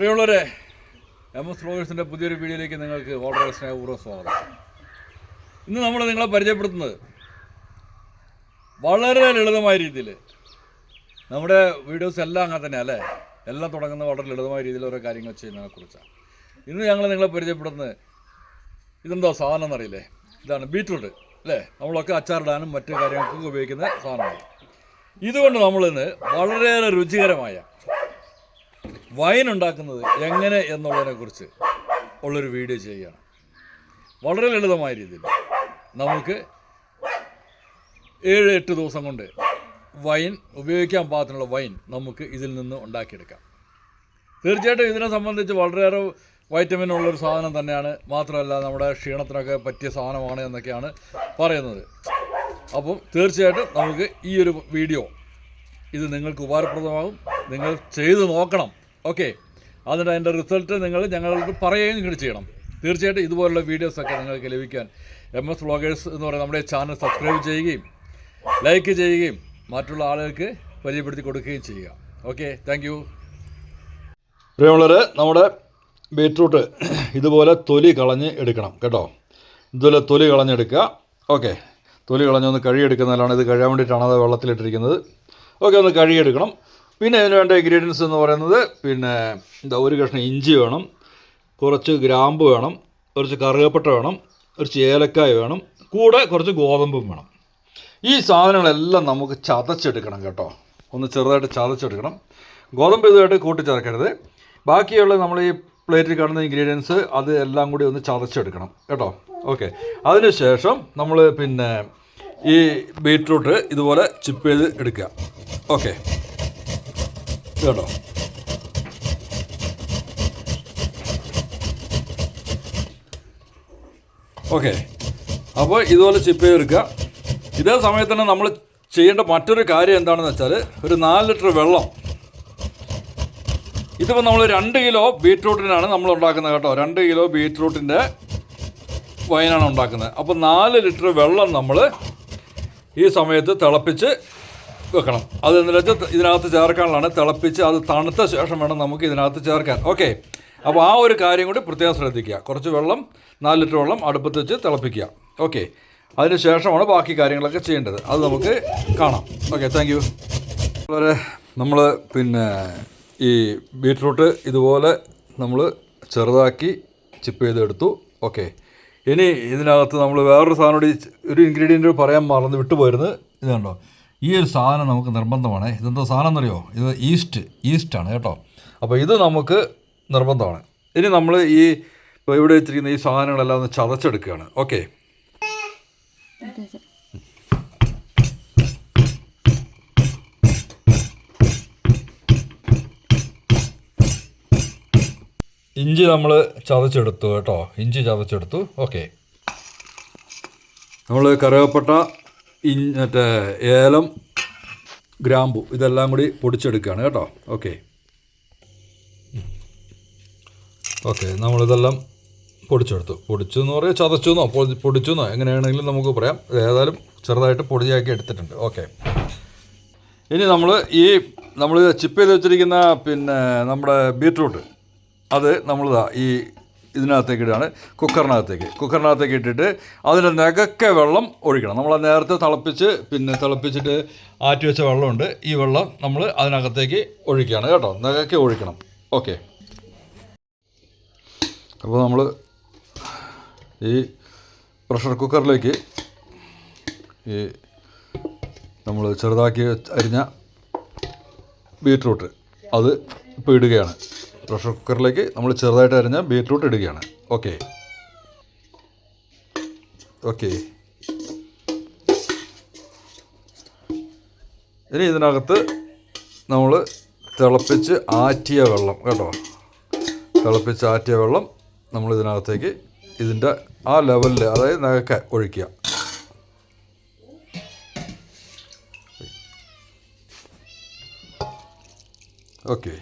പ്രിയമുള്ളവരെ M S ഫ്ലോവേഴ്സിന്റെ പുതിയൊരു വീഡിയോയിലേക്ക് നിങ്ങൾക്ക് വളരെ സ്നേഹപൂർവം സ്വാഗതം. ഇന്ന് നമ്മൾ നിങ്ങളെ പരിചയപ്പെടുത്തുന്നത് വളരെ ലളിതമായ രീതിയിൽ നമ്മുടെ വീഡിയോസ് എല്ലാം അങ്ങനെ തന്നെ അല്ലേ? എല്ലാം തുടങ്ങുന്ന വളരെ ലളിതമായ രീതിയിൽ ഓരോ കാര്യങ്ങൾ ചെയ്യുന്നതിനെ കുറിച്ചാണ്. ഇന്ന് ഞങ്ങൾ നിങ്ങളെ പരിചയപ്പെടുന്നത് ഇതെന്തോ സാധനം എന്നറിയില്ലേ? ഇതാണ് ബീറ്റ്റൂട്ട് അല്ലേ? നമ്മളൊക്കെ അച്ചാറിടാനും മറ്റു കാര്യങ്ങൾക്കൊക്കെ ഉപയോഗിക്കുന്ന സാധനമാണ് ഇതുകൊണ്ട് നമ്മളിന്ന് വളരെയേറെ രുചികരമായ വൈൻ ഉണ്ടാക്കുന്നത് എങ്ങനെ എന്നുള്ളതിനെക്കുറിച്ച് ഉള്ളൊരു വീഡിയോ ചെയ്യുകയാണ്. വളരെ ലളിതമായ രീതിയിൽ നമുക്ക് ഏഴ് എട്ട് ദിവസം കൊണ്ട് വൈൻ ഉപയോഗിക്കാൻ പാകത്തിനുള്ള വൈൻ നമുക്ക് ഇതിൽ നിന്ന് ഉണ്ടാക്കിയെടുക്കാം. തീർച്ചയായിട്ടും ഇതിനെ സംബന്ധിച്ച് വളരെയേറെ വൈറ്റമിൻ ഉള്ളൊരു സാധനം തന്നെയാണ്. മാത്രമല്ല നമ്മുടെ ക്ഷീണത്തിനൊക്കെ പറ്റിയ സാധനമാണ് എന്നൊക്കെയാണ് പറയുന്നത്. അപ്പം തീർച്ചയായിട്ടും നമുക്ക് ഈ ഒരു വീഡിയോ ഇത് നിങ്ങൾക്ക് ഉപകാരപ്രദമാകും. നിങ്ങൾ ചെയ്തു നോക്കണം. ഓക്കെ. അതിന്റെ അതിന്റെ റിസൾട്ട് നിങ്ങൾ ഞങ്ങൾക്ക് പറയുകയും നിങ്ങൾ ചെയ്യണം. തീർച്ചയായിട്ടും ഇതുപോലുള്ള വീഡിയോസൊക്കെ നിങ്ങൾക്ക് ലഭിക്കാൻ എം എസ് വ്ളോഗേഴ്സ് എന്ന് പറയുന്ന നമ്മുടെ ചാനൽ സബ്സ്ക്രൈബ് ചെയ്യുകയും ലൈക്ക് ചെയ്യുകയും മറ്റുള്ള ആളുകൾക്ക് പരിചയപ്പെടുത്തി കൊടുക്കുകയും ചെയ്യുക. ഓക്കെ താങ്ക് യു പ്രിയമുള്ളവർ നമ്മുടെ ബീട്രൂട്ട് ഇതുപോലെ തൊലി കളഞ്ഞ് എടുക്കണം കേട്ടോ. ഇതുപോലെ തൊലി കളഞ്ഞെടുക്കുക ഓക്കെ തൊലി കളഞ്ഞൊന്ന് കഴുകിയെടുക്കുന്നതിലാണ് ഇത് കഴുകാൻ വേണ്ടിയിട്ടാണ് അത് വെള്ളത്തിലിട്ടിരിക്കുന്നത്. ഓക്കെ ഒന്ന് കഴുകിയെടുക്കണം. പിന്നെ അതിന് വേണ്ട ഇൻഗ്രീഡിയൻസ് എന്ന് പറയുന്നത് പിന്നെ എന്താ ഒരു കഷ്ണം ഇഞ്ചി വേണം കുറച്ച് ഗ്രാമ്പ് വേണം കുറച്ച് കറുകപ്പട്ട വേണം കുറച്ച് ഏലക്കായ വേണം കൂടെ കുറച്ച് ഗോതമ്പും വേണം. ഈ സാധനങ്ങളെല്ലാം നമുക്ക് ചതച്ചെടുക്കണം കേട്ടോ. ഒന്ന് ചെറുതായിട്ട് ചതച്ചെടുക്കണം. ഗോതമ്പ് ഇതുമായിട്ട് കൂട്ടിച്ചേർക്കരുത് ബാക്കിയുള്ള നമ്മൾ ഈ പ്ലേറ്റിൽ കാണുന്ന ഇൻഗ്രീഡിയൻസ് അത് എല്ലാം കൂടി ഒന്ന് ചതച്ചെടുക്കണം കേട്ടോ. ഓക്കെ അതിനുശേഷം നമ്മൾ പിന്നെ ഈ ബീറ്റ്റൂട്ട് ഇതുപോലെ ചിപ്പ് ചെയ്ത് എടുക്കുക. ഓക്കെ കേട്ടോ. ഓക്കെ. അപ്പോൾ ഇതുപോലെ ചിപ്പ് ചെയ്തെടുക്കുക ഇതേ സമയത്ത് തന്നെ നമ്മൾ ചെയ്യേണ്ട മറ്റൊരു കാര്യം എന്താണെന്ന് വെച്ചാൽ ഒരു നാല് ലിറ്റർ വെള്ളം. ഇതിപ്പോൾ നമ്മൾ രണ്ട് കിലോ ബീട്രൂട്ടിനാണ് നമ്മൾ ഉണ്ടാക്കുന്നത് കേട്ടോ. രണ്ട് കിലോ ബീട്രൂട്ടിന്റെ വൈനാണ് ഉണ്ടാക്കുന്നത്. അപ്പോൾ നാല് ലിറ്റർ വെള്ളം നമ്മൾ ഈ സമയത്ത് തിളപ്പിച്ച് വെക്കണം. അത് എന്ന് വെച്ചാൽ ഇതിനകത്ത് ചേർക്കാനുള്ളതാണ്. തിളപ്പിച്ച് അത് തണുത്ത ശേഷം വേണം നമുക്ക് ഇതിനകത്ത് ചേർക്കാൻ. ഓക്കെ. അപ്പോൾ ആ ഒരു കാര്യം കൂടി പ്രത്യേകം ശ്രദ്ധിക്കുക. കുറച്ച് വെള്ളം നാല് ലിറ്റർ വെള്ളം അടുപ്പത്ത് വെച്ച് തിളപ്പിക്കുക. ഓക്കെ. അതിന് ശേഷമാണ് ബാക്കി കാര്യങ്ങളൊക്കെ ചെയ്യേണ്ടത്. അത് നമുക്ക് കാണാം. ഓക്കെ താങ്ക് യു വളരെ നമ്മൾ പിന്നെ ഈ ബീട്രൂട്ട് ഇതുപോലെ നമ്മൾ ചെറുതാക്കി ചിപ്പ് ചെയ്തെടുത്തു. ഓക്കെ. ഇനി ഇതിനകത്ത് നമ്മൾ വേറൊരു സാധനം ഒരു ഇൻഗ്രീഡിയന്റ് പറയാൻ മറന്ന് വിട്ടുപോയിരുന്നു ഇത് കണ്ടോ ഈ ഒരു സാധനം നമുക്ക് നിർബന്ധമാണ്. ഇതെന്തോ സാധനം എന്നറിയോ? ഇത് ഈസ്റ്റ് ഈസ്റ്റാണ് കേട്ടോ. അപ്പോൾ ഇത് നമുക്ക് നിർബന്ധമാണ്. ഇനി നമ്മൾ ഈ ഇപ്പോൾ ഇവിടെ വെച്ചിരിക്കുന്ന ഈ സാധനങ്ങളെല്ലാം ഒന്ന് ചതച്ചെടുക്കുകയാണ്. ഓക്കെ. ഇഞ്ചി നമ്മൾ ചതച്ചെടുത്തു കേട്ടോ. ഇഞ്ചി ചതച്ചെടുത്തു. ഓക്കെ. നമ്മൾ കറുവപ്പട്ട മറ്റേ ഏലം ഗ്രാമ്പു ഇതെല്ലാം കൂടി പൊടിച്ചെടുക്കുകയാണ് കേട്ടോ. ഓക്കെ. ഓക്കെ നമ്മളിതെല്ലാം പൊടിച്ചെടുത്തു. പൊടിച്ചു എന്ന് പറയുക പൊടിച്ചു എന്നോ എങ്ങനെയാണെങ്കിലും നമുക്ക് പറയാം. ഏതായാലും ചെറുതായിട്ട് പൊടിയാക്കി എടുത്തിട്ടുണ്ട്. ഓക്കെ. ഇനി നമ്മൾ ഈ നമ്മൾ ചിപ്പ് ചെയ്ത് വെച്ചിരിക്കുന്ന പിന്നെ നമ്മുടെ ബീറ്റ്റൂട്ട്. അത് നമ്മളിതാ ഈ ഇതിനകത്തേക്ക് ഇടുകയാണ്. കുക്കറിനകത്തേക്ക്. കുക്കറിനകത്തേക്ക് ഇട്ടിട്ട് അതിന്റെ നികക്കെ വെള്ളം ഒഴിക്കണം. നമ്മൾ നേരത്തെ തിളപ്പിച്ച് പിന്നെ തിളപ്പിച്ചിട്ട് ആറ്റി വെച്ച വെള്ളമുണ്ട്. ഈ വെള്ളം നമ്മൾ അതിനകത്തേക്ക് ഒഴിക്കുകയാണ് കേട്ടോ. നികക്കെ ഒഴിക്കണം. ഓക്കെ. അപ്പോൾ നമ്മൾ ഈ പ്രഷർ കുക്കറിലേക്ക് ഈ നമ്മൾ ചെറുതാക്കി അരിഞ്ഞ ബീറ്റ്റൂട്ട് അത് ഇപ്പോൾ ഇടുകയാണ്. പ്രഷർ കുക്കറിലേക്ക് നമ്മൾ ചെറുതായിട്ട് അരിഞ്ഞ ബീറ്റ്റൂട്ട് ഇടുകയാണ്. ഓക്കെ ഓക്കെ ഇനി ഇതിനകത്ത് നമ്മൾ തിളപ്പിച്ച് ആറ്റിയ വെള്ളം കേട്ടോ. തിളപ്പിച്ച് ആറ്റിയ വെള്ളം നമ്മൾ ഇതിനകത്തേക്ക് ഇതിന്റെ ആ ലെവലിൽ അതായത് നഗക്ക ഒഴിക്കുക. Okay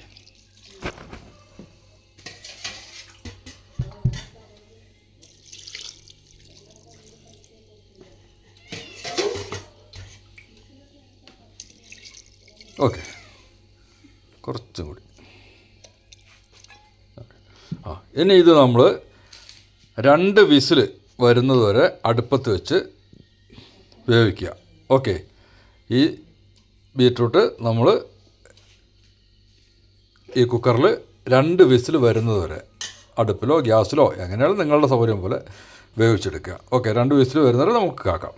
okay. കുറച്ചും കൂടി ആ ഇനി ഇത് നമ്മൾ രണ്ട് വിസിൽ വരുന്നത് വരെ അടുപ്പത്ത് വെച്ച് വേവിക്കുക. ഓക്കെ. ഈ ബീറ്റ്റൂട്ട് നമ്മൾ ഈ കുക്കറിൽ രണ്ട് വിസിൽ വരുന്നത് വരെ അടുപ്പിലോ ഗ്യാസിലോ എങ്ങനെയാണ് നിങ്ങളുടെ സൗകര്യം പോലെ വേവിച്ചെടുക്കുക. ഓക്കെ രണ്ട് വിസിൽ വരുന്നവരെ നമുക്ക് കാക്കാം.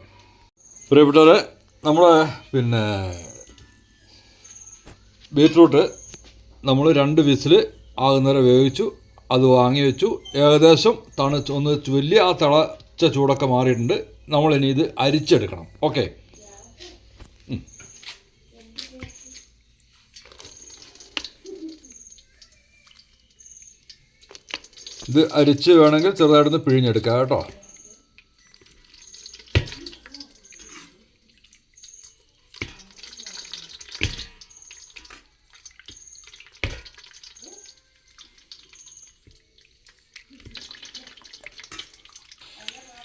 പ്രിയപ്പെട്ടവരെ നമ്മൾ പിന്നെ ബീറ്റ്റൂട്ട് നമ്മൾ രണ്ട് വിസിൽ ആകുന്നവരെ വേവിച്ചു അത് വാങ്ങി വെച്ചു. ഏകദേശം തണുച്ച് ഒന്ന് വലിയ ആ തിളച്ച ചൂടൊക്കെ മാറിയിട്ടുണ്ട്. നമ്മളിനി ഇത് അരിച്ചെടുക്കണം. ഓക്കെ. ഇത് അരിച്ച് വേണമെങ്കിൽ ചെറുതായിട്ടൊന്ന് പിഴിഞ്ഞെടുക്കാം കേട്ടോ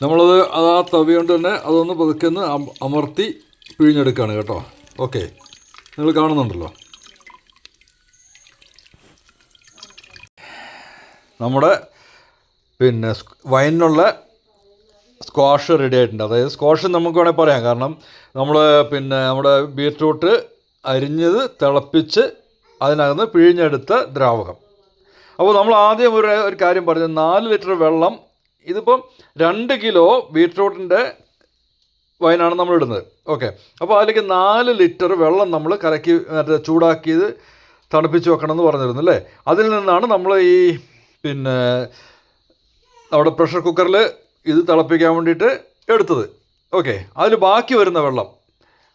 നമ്മളത് അത് ആ തവി കൊണ്ട് തന്നെ അതൊന്ന് പതുക്കെ ഒന്ന് അമർത്തി പിഴിഞ്ഞെടുക്കുകയാണ് കേട്ടോ. ഓക്കെ. നിങ്ങൾ കാണുന്നുണ്ടല്ലോ. നമ്മുടെ പിന്നെ വയനുള്ള സ്ക്വാഷ് റെഡി ആയിട്ടുണ്ട്. അതായത് സ്ക്വാഷ് നമുക്ക് വേണമെങ്കിൽ പറയാം. കാരണം നമ്മൾ പിന്നെ നമ്മുടെ ബീറ്റ്റൂട്ട് അരിഞ്ഞത് തിളപ്പിച്ച് അതിനകത്ത് പിഴിഞ്ഞെടുത്ത ദ്രാവകം. അപ്പോൾ നമ്മൾ ആദ്യം ഒരു ഒരു കാര്യം പറഞ്ഞു. നാല് ലിറ്റർ വെള്ളം ഇതിപ്പം രണ്ട് കിലോ ബീട്രൂട്ടിന്റെ വൈനാണ് നമ്മൾ ഇടുന്നത് ഓക്കെ. അപ്പോൾ അതിലേക്ക് നാല് ലിറ്റർ വെള്ളം നമ്മൾ കലക്കി മറ്റേ ചൂടാക്കിയത് തണുപ്പിച്ച് വെക്കണം എന്ന് പറഞ്ഞിരുന്നു അല്ലേ? അതിൽ നിന്നാണ് നമ്മൾ ഈ പിന്നെ നമ്മുടെ പ്രഷർ കുക്കറിൽ ഇത് തിളപ്പിക്കാൻ വേണ്ടിയിട്ട് എടുത്തത്. ഓക്കെ. അതിൽ ബാക്കി വരുന്ന വെള്ളം.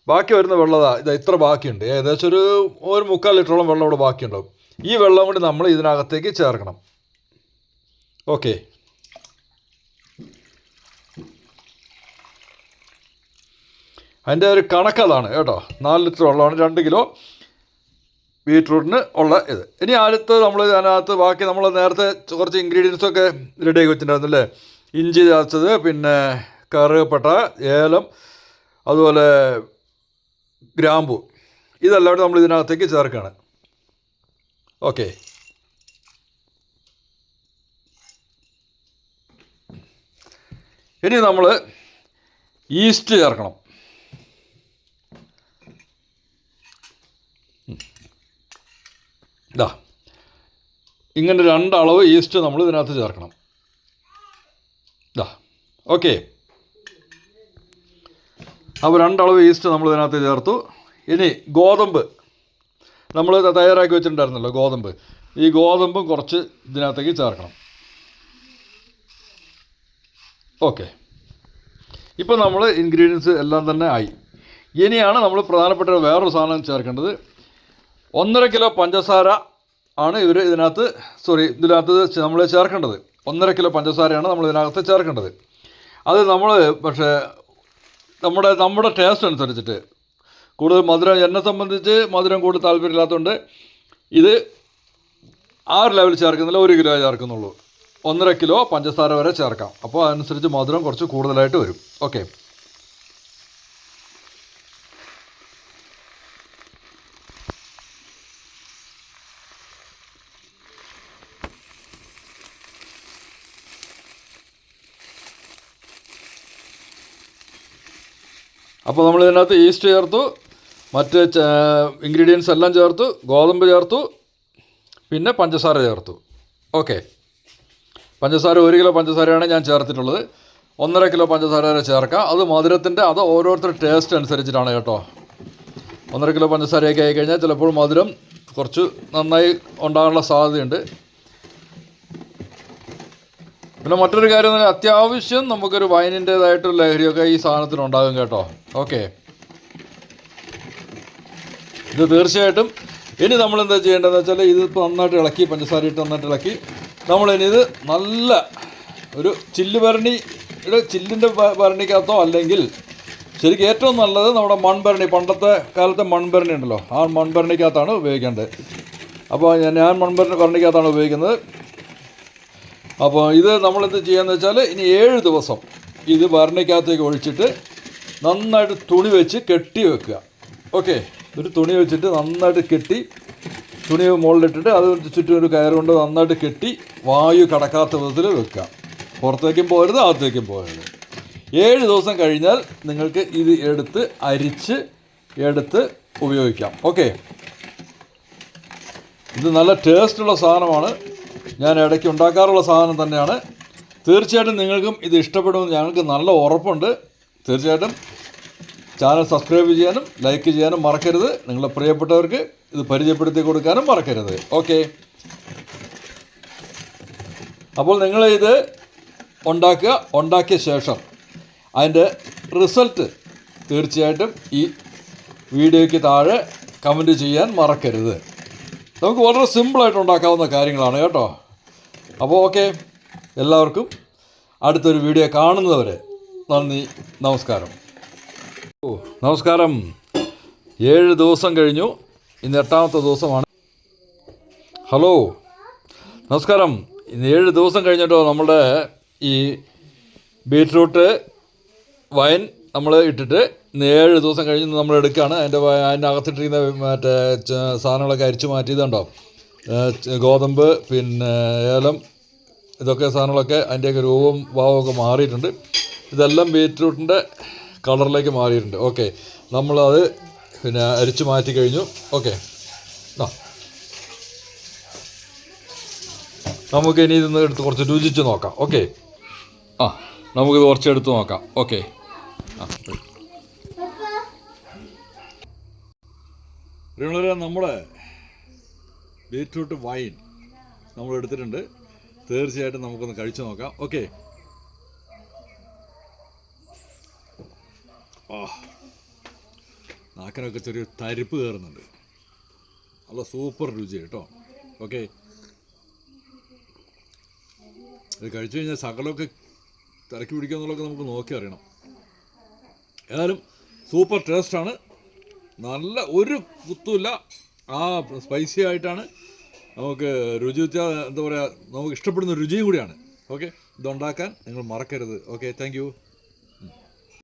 ബാക്കി വരുന്ന വെള്ളം ഇത് ഇത്ര ബാക്കിയുണ്ട്. ഏകദേശം ഒരു ഒരു മുക്കാൽ ലിറ്ററോളം വെള്ളം ഇവിടെ ബാക്കിയുണ്ടാവും. ഈ വെള്ളം കൂടി നമ്മൾ ഇതിനകത്തേക്ക് ചേർക്കണം. ഓക്കെ. അതിന്റെ ഒരു കണക്കതാണ് കേട്ടോ. നാല് ലിറ്റർ വെള്ളമാണ് രണ്ട് കിലോ ബീട്രൂട്ടിന് ഉള്ള ഇത്. ഇനി അടുത്ത് നമ്മൾ അതിനകത്ത് ബാക്കി നമ്മൾ നേരത്തെ കുറച്ച് ഇൻഗ്രീഡിയൻസ് ഒക്കെ റെഡി ആക്കി വെച്ചിട്ടുണ്ടായിരുന്നു അല്ലേ? ഇഞ്ചി ചതച്ചത് പിന്നെ കറുകപ്പട്ട ഏലം അതുപോലെ ഗ്രാമ്പു. ഇതെല്ലാം നമ്മൾ ഇതിനകത്തേക്ക് ചേർക്കുകയാണ്. ഓക്കെ. ഇനി നമ്മൾ ഈസ്റ്റ് ചേർക്കണം. ഇതാ ഇങ്ങനെ രണ്ടളവ് ഈസ്റ്റ് നമ്മൾ ഇതിനകത്ത് ചേർക്കണം. ഇതാ ഓക്കെ അപ്പോൾ രണ്ടളവ് ഈസ്റ്റ് നമ്മൾ ഇതിനകത്ത് ചേർത്തു. ഇനി ഗോതമ്പ്. നമ്മൾ തയ്യാറാക്കി വെച്ചിട്ടുണ്ടായിരുന്നല്ലോ ഗോതമ്പ്. ഈ ഗോതമ്പും കുറച്ച് ഇതിനകത്തേക്ക് ചേർക്കണം. ഓക്കെ ഇപ്പോൾ നമ്മൾ ഇൻഗ്രീഡിയൻസ് എല്ലാം തന്നെ ആയി. ഇനിയാണ് നമ്മൾ പ്രധാനപ്പെട്ട വേറൊരു സാധനം ചേർക്കേണ്ടത്. ഒന്നര കിലോ പഞ്ചസാര ആണ് ഇവർ ഇതിനകത്ത് സോറി ഇതിനകത്ത് നമ്മൾ ചേർക്കേണ്ടത്. ഒന്നര കിലോ പഞ്ചസാരയാണ് നമ്മൾ ഇതിനകത്ത് ചേർക്കേണ്ടത്. അത് നമ്മൾ പക്ഷേ നമ്മുടെ നമ്മുടെ ടേസ്റ്റ് അനുസരിച്ചിട്ട് കൂടുതൽ മധുരം എന്നെ സംബന്ധിച്ച് മധുരം കൂടുതൽ താല്പര്യമില്ലാത്തതുകൊണ്ട് ഇത് ആ ഒരു ലെവൽ ചേർക്കുന്നില്ല ഒരു കിലോ ചേർക്കുന്നുള്ളൂ. ഒന്നര കിലോ പഞ്ചസാര വരെ ചേർക്കാം. അപ്പോൾ അതനുസരിച്ച് മധുരം കുറച്ച് കൂടുതലായിട്ട് വരും. ഓക്കെ അപ്പോൾ നമ്മൾ ഇതിനകത്ത് ഈസ്റ്റ് ചേർത്തു മറ്റ് ഇൻഗ്രീഡിയൻസ് എല്ലാം ചേർത്തു ഗോതമ്പ് ചേർത്തു പിന്നെ പഞ്ചസാര ചേർത്തു. ഓക്കെ പഞ്ചസാര ഒരു കിലോ പഞ്ചസാരയാണ് ഞാൻ ചേർത്തിട്ടുള്ളത്. ഒന്നര കിലോ പഞ്ചസാര വരെ ചേർക്കാം. അത് മധുരത്തിന്റെ അത് ഓരോരുത്തരുടെ ടേസ്റ്റ് അനുസരിച്ചിട്ടാണ് കേട്ടോ. ഒന്നര കിലോ പഞ്ചസാരയൊക്കെ ആയിക്കഴിഞ്ഞാൽ ചിലപ്പോൾ മധുരം കുറച്ച് നന്നായി ഉണ്ടാകാനുള്ള സാധ്യതയുണ്ട്. പിന്നെ മറ്റൊരു കാര്യം എന്ന് അത്യാവശ്യം നമുക്കൊരു വൈനിന്റേതായിട്ടൊരു ലഹരിയൊക്കെ ഈ സാധനത്തിന് ഉണ്ടാകും കേട്ടോ. ഓക്കെ. ഇത് തീർച്ചയായിട്ടും ഇനി നമ്മൾ എന്താ ചെയ്യേണ്ടതെന്ന് വെച്ചാൽ ഇത് ഇതിപ്പോൾ നന്നായിട്ട് ഇളക്കി പഞ്ചസാര ഇട്ട് നന്നായിട്ട് ഇളക്കി. നമ്മളിനി ഇത് നല്ല ഒരു ചില്ല് ഭരണിയുടെ ചില്ലിന്റെ ഭരണിക്കകത്തോ അല്ലെങ്കിൽ ശരിക്കും ഏറ്റവും നല്ലത് നമ്മുടെ മൺഭരണി പണ്ടത്തെ കാലത്തെ മൺഭരണി ഉണ്ടല്ലോ ആ മൺഭരണിക്കകത്താണ് ഉപയോഗിക്കേണ്ടത്. അപ്പോൾ ഞാൻ മൺഭരണി ഭരണിക്കകത്താണ് ഉപയോഗിക്കുന്നത്. അപ്പോൾ ഇത് നമ്മളെന്ത് ചെയ്യാന്ന് വെച്ചാൽ ഇനി ഏഴ് ദിവസം ഇത് ഭരണിക്കകത്തേക്ക് ഒഴിച്ചിട്ട് നന്നായിട്ട് തുണി വെച്ച് കെട്ടി വെക്കുക. ഓക്കെ? ഒരു തുണി വെച്ചിട്ട് നന്നായിട്ട് കെട്ടി തുണി മുകളിലിട്ടിട്ട് അത് ചുറ്റും ഒരു കയർ കൊണ്ട് നന്നായിട്ട് കെട്ടി വായു കടക്കാത്ത വിധത്തിൽ വെക്കുക. പുറത്തേക്കും പോകരുത് അകത്തേക്കും പോകരുത്. ഏഴ് ദിവസം കഴിഞ്ഞാൽ നിങ്ങൾക്ക് ഇത് എടുത്ത് അരിച്ച് എടുത്ത് ഉപയോഗിക്കാം. ഓക്കെ? ഇത് നല്ല ടേസ്റ്റുള്ള സാധനമാണ്. ഞാൻ ഇടയ്ക്ക് ഉണ്ടാക്കാറുള്ള സാധനം തന്നെയാണ്. തീർച്ചയായിട്ടും നിങ്ങൾക്കും ഇത് ഇഷ്ടപ്പെടുമെന്ന് ഞങ്ങൾക്ക് നല്ല ഉറപ്പുണ്ട്. തീർച്ചയായിട്ടും ചാനൽ സബ്സ്ക്രൈബ് ചെയ്യാനും ലൈക്ക് ചെയ്യാനും മറക്കരുത്. നിങ്ങളുടെ പ്രിയപ്പെട്ടവർക്ക് ഇത് പരിചയപ്പെടുത്തി കൊടുക്കാനും മറക്കരുത്. ഓക്കെ. അപ്പോൾ നിങ്ങൾ ഇത് ഉണ്ടാക്കുക. ഉണ്ടാക്കിയ ശേഷം അതിന്റെ റിസൾട്ട് തീർച്ചയായിട്ടും ഈ വീഡിയോയ്ക്ക് താഴെ കമന്റ് ചെയ്യാൻ മറക്കരുത്. നമുക്ക് വളരെ സിമ്പിളായിട്ട് ഉണ്ടാക്കാവുന്ന കാര്യങ്ങളാണ് കേട്ടോ. അപ്പോൾ ഓക്കെ എല്ലാവർക്കും അടുത്തൊരു വീഡിയോ കാണുന്നവരെ നന്ദി നമസ്കാരം. ഓ നമസ്കാരം. ഏഴ് ദിവസം കഴിഞ്ഞു. ഇന്ന് എട്ടാമത്തെ ദിവസമാണ്. ഹലോ നമസ്കാരം. ഇന്ന് ഏഴ് ദിവസം കഴിഞ്ഞിട്ടോ നമ്മുടെ ഈ ബീറ്റ്റൂട്ട് വൈൻ നമ്മൾ ഇട്ടിട്ട് ഏഴ് ദിവസം കഴിഞ്ഞ് നമ്മൾ എടുക്കുകയാണ്. അതിന്റെ അതിന്റെ അകത്തിട്ടിരിക്കുന്ന മറ്റേ സാധനങ്ങളൊക്കെ അരിച്ചു മാറ്റിയതുണ്ടോ? ഗോതമ്പ് പിന്നെ ഏലം ഇതൊക്കെ സാധനങ്ങളൊക്കെ അതിന്റെയൊക്കെ രൂപവും ഭാവമൊക്കെ മാറിയിട്ടുണ്ട്. ഇതെല്ലാം ബീറ്റ്റൂട്ടിന്റെ കളറിലേക്ക് മാറിയിട്ടുണ്ട്. ഓക്കെ. നമ്മളത് പിന്നെ അരിച്ചു മാറ്റി കഴിഞ്ഞു. ഓക്കെ. ആ. നമുക്ക് ഇനി ഇതൊന്ന് എടുത്ത് കുറച്ച് രുചിച്ച് നോക്കാം. ഓക്കെ. ആ. നമുക്കിത് കുറച്ച് എടുത്ത് നോക്കാം. ഓക്കെ. ആ. പ്രിയമുള്ളവരെ നമ്മുടെ ബീറ്റ്റൂട്ട് വൈൻ നമ്മൾ എടുത്തിട്ടുണ്ട്. തീർച്ചയായിട്ടും നമുക്കൊന്ന് കഴിച്ചു നോക്കാം. ഓക്കെ. നാക്കിനൊക്കെ ചെറിയ തരിപ്പ് കയറുന്നുണ്ട്. നല്ല സൂപ്പർ രുചി കേട്ടോ. ഓക്കെ. ഇത് കഴിച്ചു കഴിഞ്ഞാൽ സകലമൊക്കെ തിരക്കി പിടിക്കുക എന്നുള്ളതൊക്കെ നമുക്ക് നോക്കി അറിയണം. ഏതായാലും സൂപ്പർ ടേസ്റ്റാണ്. നല്ല ഒരു കുത്തുമില്ല. ആ സ്പൈസി ആയിട്ടാണ് നമുക്ക് രുചി എന്താ പറയുക നമുക്ക് ഇഷ്ടപ്പെടുന്ന രുചിയും കൂടിയാണ്. ഓക്കെ ഇതുണ്ടാക്കാൻ നിങ്ങൾ മറക്കരുത്. Okay thank